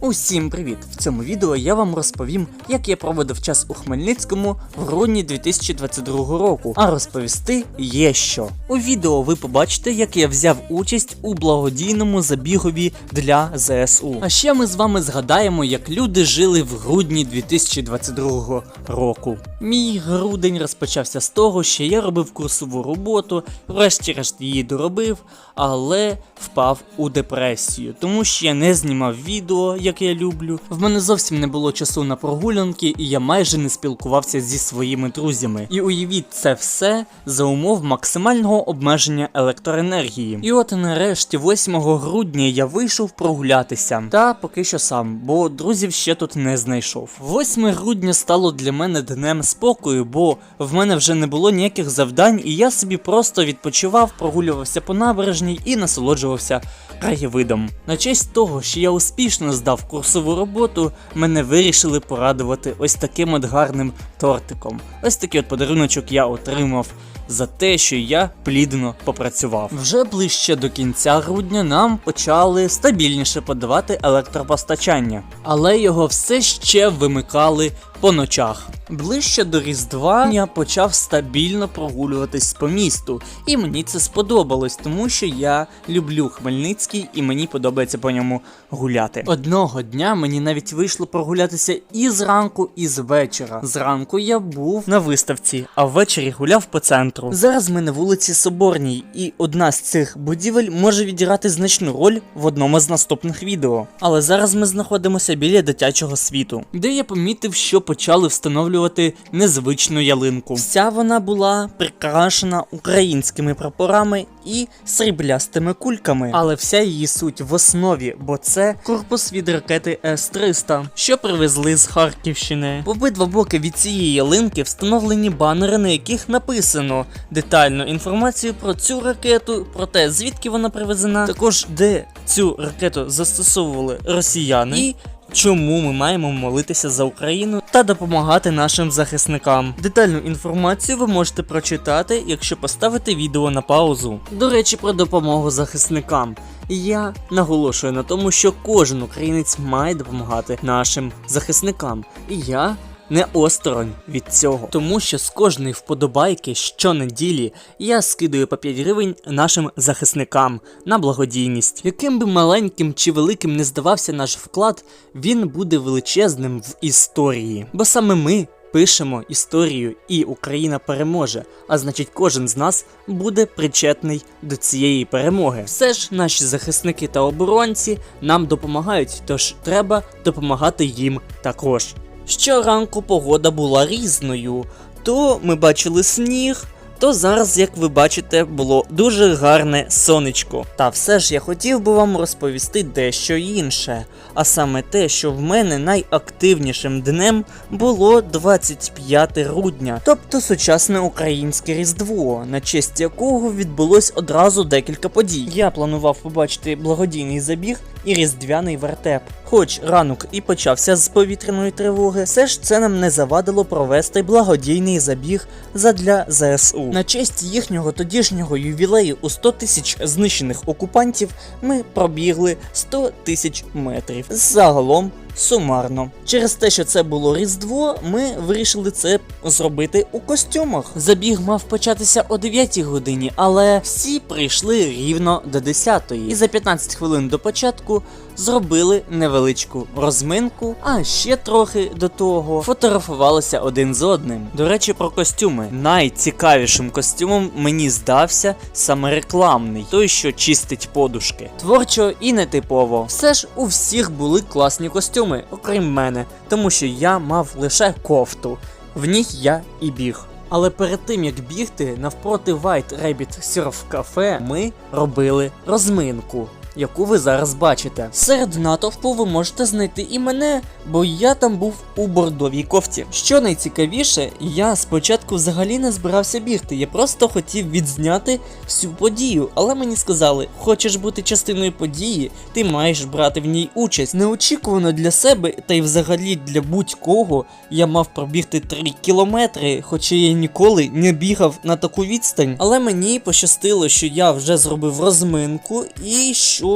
Усім привіт! В цьому відео я вам розповім, як я проводив час у Хмельницькому в грудні 2022 року. А розповісти є що. У відео ви побачите, як я взяв участь у благодійному забігові для ЗСУ. А ще ми з вами згадаємо, як люди жили в грудні 2022 року. Мій грудень розпочався з того, що я робив курсову роботу, врешті-решт її доробив, але впав у депресію, тому що я не знімав відео, як я люблю. В мене зовсім не було часу на прогулянки, і я майже не спілкувався зі своїми друзями. І уявіть це все за умов максимального обмеження електроенергії. І от нарешті, 8 грудня, я вийшов прогулятися. Та поки що сам, бо друзів ще тут не знайшов. 8 грудня стало для мене днем спокою, бо в мене вже не було ніяких завдань, і я собі просто відпочивав, прогулювався по набережній і насолоджувався краєвидом. На честь того, що я успішно здав курсову роботу, мене вирішили порадувати ось таким от гарним тортиком. Ось такий от подаруночок я отримав. За те, що я плідно попрацював. Вже ближче до кінця грудня нам почали стабільніше подавати електропостачання, але його все ще вимикали по ночах. Ближче до Різдва я почав стабільно прогулюватись по місту, і мені це сподобалось, тому що я люблю Хмельницький і мені подобається по ньому гуляти. Одного дня мені навіть вийшло прогулятися і зранку, і з вечора. Зранку я був на виставці, а ввечері гуляв по центру. Зараз ми на вулиці Соборній, і одна з цих будівель може відіграти значну роль в одному з наступних відео. Але зараз ми знаходимося біля дитячого світу, де я помітив, що почали встановлювати незвичну ялинку. Вся вона була прикрашена українськими прапорами і сріблястими кульками, але вся її суть в основі, бо це корпус від ракети С-300, що привезли з Харківщини. В обидва боки від цієї ялинки встановлені банери, на яких написано детальну інформацію про цю ракету, про те, звідки вона привезена, також де цю ракету застосовували росіяни і. Чому ми маємо молитися за Україну та допомагати нашим захисникам? Детальну інформацію ви можете прочитати, якщо поставити відео на паузу. До речі, про допомогу захисникам. Я наголошую на тому, що кожен українець має допомагати нашим захисникам. І я не осторонь від цього, тому що з кожної вподобайки щонеділі я скидаю по 5 гривень нашим захисникам на благодійність. Яким би маленьким чи великим не здавався наш вклад, він буде величезним в історії. Бо саме ми пишемо історію, і Україна переможе. А значить, кожен з нас буде причетний до цієї перемоги. Все ж наші захисники та оборонці нам допомагають, тож треба допомагати їм також. Щоранку погода була різною. То ми бачили сніг, то зараз, як ви бачите, було дуже гарне сонечко. Та все ж я хотів би вам розповісти дещо інше. А саме те, що в мене найактивнішим днем було 25 грудня, тобто сучасне українське різдво, на честь якого відбулось одразу декілька подій. Я планував побачити благодійний забіг і різдвяний вертеп. Хоч ранок і почався з повітряної тривоги, все ж це нам не завадило провести благодійний забіг задля ЗСУ. На честь їхнього тодішнього ювілею у 100 тисяч знищених окупантів ми пробігли 100 тисяч метрів. Загалом сумарно. Через те, що це було Різдво, ми вирішили це зробити у костюмах. Забіг мав початися о 9 годині, але всі прийшли рівно до 10 І за 15 хвилин до початку зробили невеличку розминку, а ще трохи до того фотографувалися один з одним. До речі, про костюми. Найцікавішим костюмом мені здався саме рекламний, той, що чистить подушки. Творчо і нетипово. Все ж у всіх були класні костюми, окрім мене, тому що я мав лише кофту. В ній я і біг. Але перед тим як бігти навпроти White Rabbit Surf Cafe ми робили розминку. Яку ви зараз бачите. Серед натовпу ви можете знайти і мене, бо я там був у бордовій кофті. Що найцікавіше, я спочатку взагалі не збирався бігти, я просто хотів відзняти всю подію, але мені сказали, хочеш бути частиною події, ти маєш брати в ній участь. Неочікувано для себе, та й взагалі для будь-кого я мав пробігти 3 кілометри, хоча я ніколи не бігав на таку відстань. Але мені пощастило, що я вже зробив розминку і що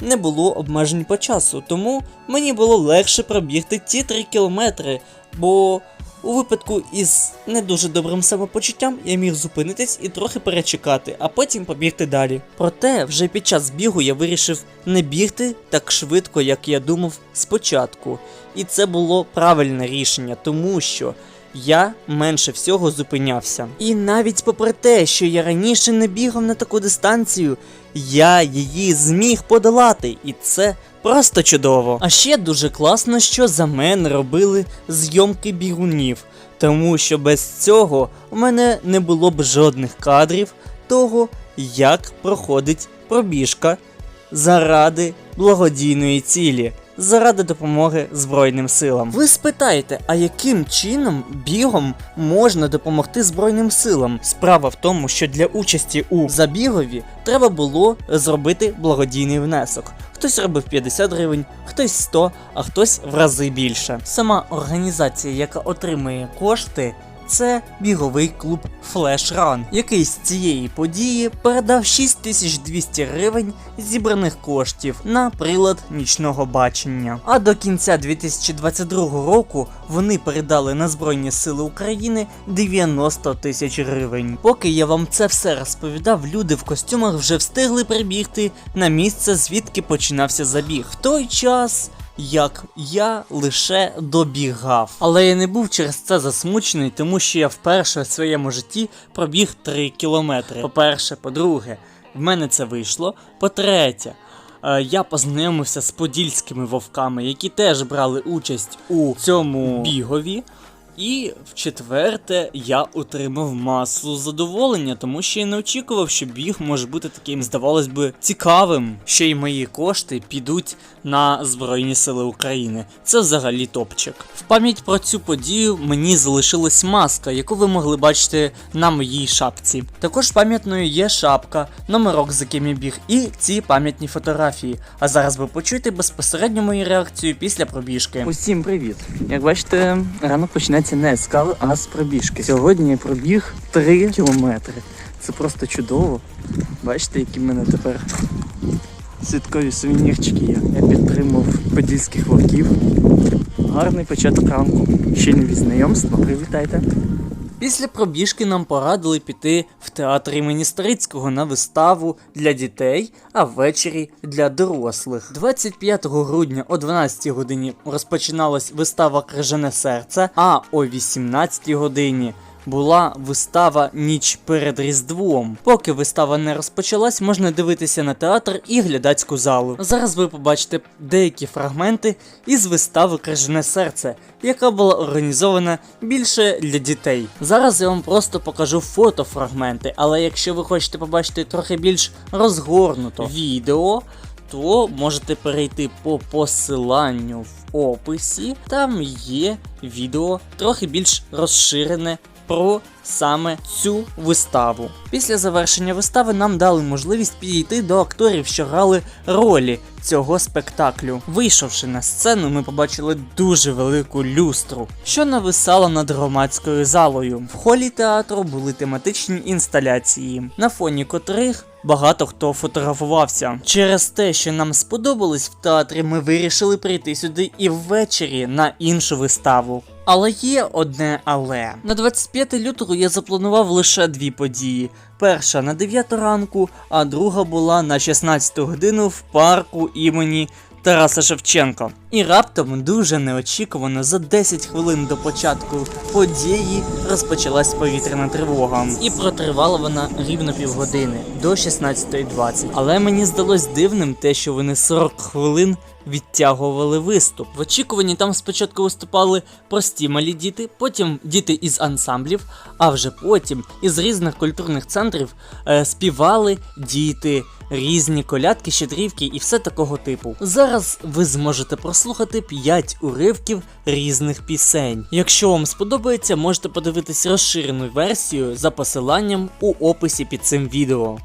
не було обмежень по часу, тому мені було легше пробігти ті 3 кілометри, бо у випадку із не дуже добрим самопочуттям я міг зупинитись і трохи перечекати, а потім побігти далі. Проте вже під час бігу я вирішив не бігти так швидко, як я думав спочатку. І це було правильне рішення, тому що я менше всього зупинявся. І навіть попри те, що я раніше не бігав на таку дистанцію, я її зміг подолати, і це просто чудово. А ще дуже класно, що за мене робили зйомки бігунів, тому що без цього у мене не було б жодних кадрів того, як проходить пробіжка заради благодійної цілі. Заради допомоги Збройним силам. Ви спитаєте, а яким чином бігом можна допомогти Збройним силам? Справа в тому, що для участі у забігові треба було зробити благодійний внесок. Хтось робив 50 гривень, хтось 100, а хтось в рази більше. Сама організація, яка отримує кошти, це біговий клуб Flash Run, який з цієї події передав 6200 гривень зібраних коштів на прилад нічного бачення. А до кінця 2022 року вони передали на Збройні Сили України 90 тисяч гривень. Поки я вам це все розповідав, люди в костюмах вже встигли прибігти на місце, звідки починався забіг. В той час як я лише добігав. Але я не був через це засмучений, тому що я вперше в своєму житті пробіг 3 кілометри. По-перше, по-друге, в мене це вийшло. По-третє, е, я познайомився з подільськими вовками, які теж брали участь у цьому бігові. І в четверте, я отримав масу задоволення, тому що я не очікував, що біг може бути таким, здавалось би, цікавим. Ще й мої кошти підуть на Збройні Сили України. Це взагалі топчик. В пам'ять про цю подію мені залишилась маска, яку ви могли бачити на моїй шапці. Також пам'ятною є шапка, номерок, з яким я біг, і ці пам'ятні фотографії. А зараз ви почуєте безпосередньо мою реакцію після пробіжки. Усім привіт! Як бачите, ранок починається не з а з пробіжки. Сьогодні я пробіг 3 кілометри. Це просто чудово. Бачите, які в мене тепер святкові сувенірчики є. Я підтримав подільських вовків. Гарний початок ранку. Ще не від знайомства. Привітайте. Після пробіжки нам порадили піти в театр імені Старицького на виставу для дітей, а ввечері для дорослих. 25 грудня о 12 годині розпочиналась вистава Крижане серце, а о 18 годині була вистава Ніч перед Різдвом. Поки вистава не розпочалась, можна дивитися на театр і глядацьку залу. Зараз ви побачите деякі фрагменти із вистави Крижане серце, яка була організована більше для дітей. Зараз я вам просто покажу фотофрагменти, але якщо ви хочете побачити трохи більш розгорнуто відео. То можете перейти по посиланню в описі. Там є відео трохи більш розширене про саме цю виставу. Після завершення вистави нам дали можливість підійти до акторів, що грали ролі цього спектаклю. Вийшовши на сцену, ми побачили дуже велику люстру, що нависала над громадською залою. В холі театру були тематичні інсталяції, на фоні котрих. Багато хто фотографувався. Через те, що нам сподобалось в театрі, ми вирішили прийти сюди і ввечері на іншу виставу. Але є одне але. На 25 лютого я запланував лише дві події. Перша на 9 ранку, а друга була на 16 годину в парку імені Тараса Шевченка. І раптом дуже неочікувано за 10 хвилин до початку події розпочалась повітряна тривога. І протривала вона рівно півгодини до 16.20. Але мені здалось дивним те, що вони 40 хвилин відтягували виступ. В очікуванні там спочатку виступали прості малі діти, потім діти із ансамблів, а вже потім із різних культурних центрів е, співали діти. Різні колядки, щедрівки і все такого типу. Зараз ви зможете прослухати 5 уривків різних пісень. Якщо вам сподобається, можете подивитись розширену версію за посиланням у описі під цим відео.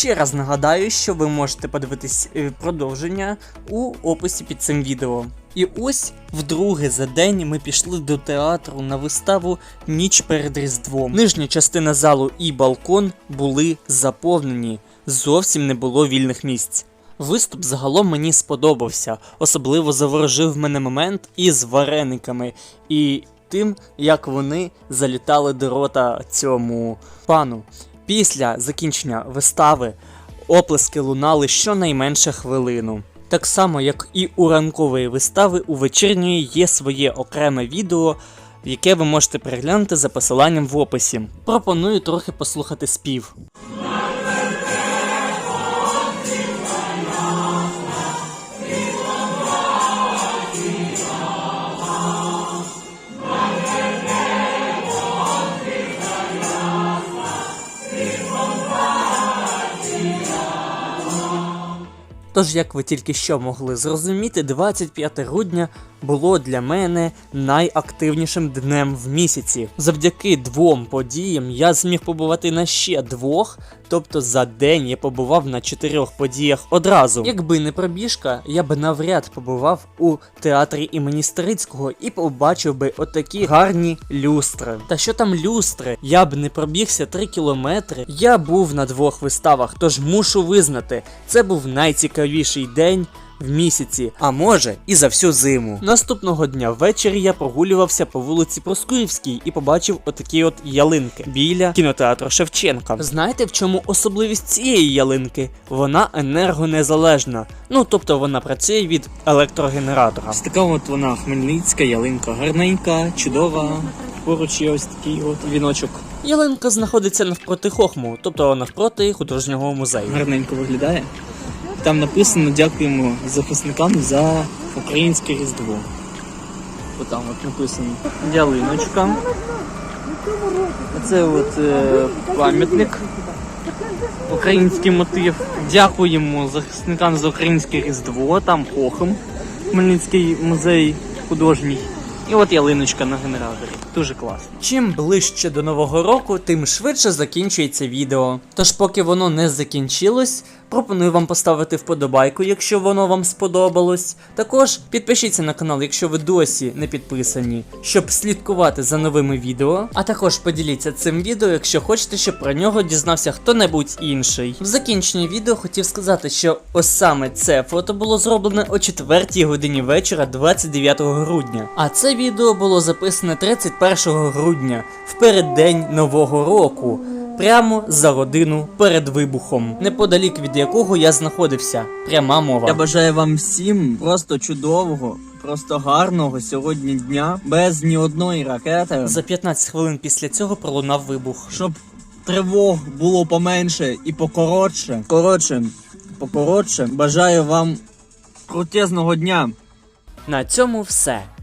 Ще раз нагадаю, що ви можете подивитись е, продовження у описі під цим відео. І ось вдруге за день ми пішли до театру на виставу Ніч перед Різдвом. Нижня частина залу і балкон були заповнені, зовсім не було вільних місць. Виступ загалом мені сподобався, особливо заворожив мене момент із варениками і тим, як вони залітали до рота цьому пану. Після закінчення вистави оплески лунали щонайменше хвилину. Так само, як і у ранкової вистави, у вечірньої є своє окреме відео, яке ви можете переглянути за посиланням в описі. Пропоную трохи послухати спів. Тож, як ви тільки що могли зрозуміти, 25 грудня було для мене найактивнішим днем в місяці. Завдяки двом подіям я зміг побувати на ще двох, тобто за день я побував на чотирьох подіях одразу. Якби не пробіжка, я б навряд побував у театрі імені Старицького і побачив би отакі гарні люстри. Та що там люстри? Я б не пробігся 3 кілометри. Я був на двох виставах, тож мушу визнати, це був найцікавіший день. В місяці, а може і за всю зиму. Наступного дня ввечері я прогулювався по вулиці Проскурівській і побачив отакі от ялинки біля кінотеатру Шевченка. Знаєте, в чому особливість цієї ялинки? Вона енергонезалежна. Ну тобто вона працює від електрогенератора. Ось така от вона хмельницька ялинка, гарненька, чудова. Поруч є ось такий от віночок. Ялинка знаходиться навпроти хохму, тобто навпроти художнього музею. Гарненько виглядає. Там написано дякуємо захисникам за українське різдво. Отам от написано ялиночка. Це от е, пам'ятник. Український мотив. Дякуємо захисникам за українське різдво. Там Хохим, Хмельницький музей художній. І от ялиночка на генераторі. Дуже класно. Чим ближче до нового року, тим швидше закінчується відео. Тож, поки воно не закінчилось, пропоную вам поставити вподобайку, якщо воно вам сподобалось. Також підпишіться на канал, якщо ви досі не підписані, щоб слідкувати за новими відео. А також поділіться цим відео, якщо хочете, щоб про нього дізнався хто-небудь інший. В закінченні відео хотів сказати, що ось саме це фото було зроблене о 4 годині вечора 29 грудня. А це відео було записане 31 грудня, в переддень нового року. Прямо за годину перед вибухом, неподалік від якого я знаходився. Пряма мова. Я бажаю вам всім просто чудового, просто гарного сьогодні дня, без ні одної ракети, За 15 хвилин після цього пролунав вибух. щоб тривог було поменше і покоротше. Коротше, покоротше. Бажаю вам крутезного дня. На цьому все.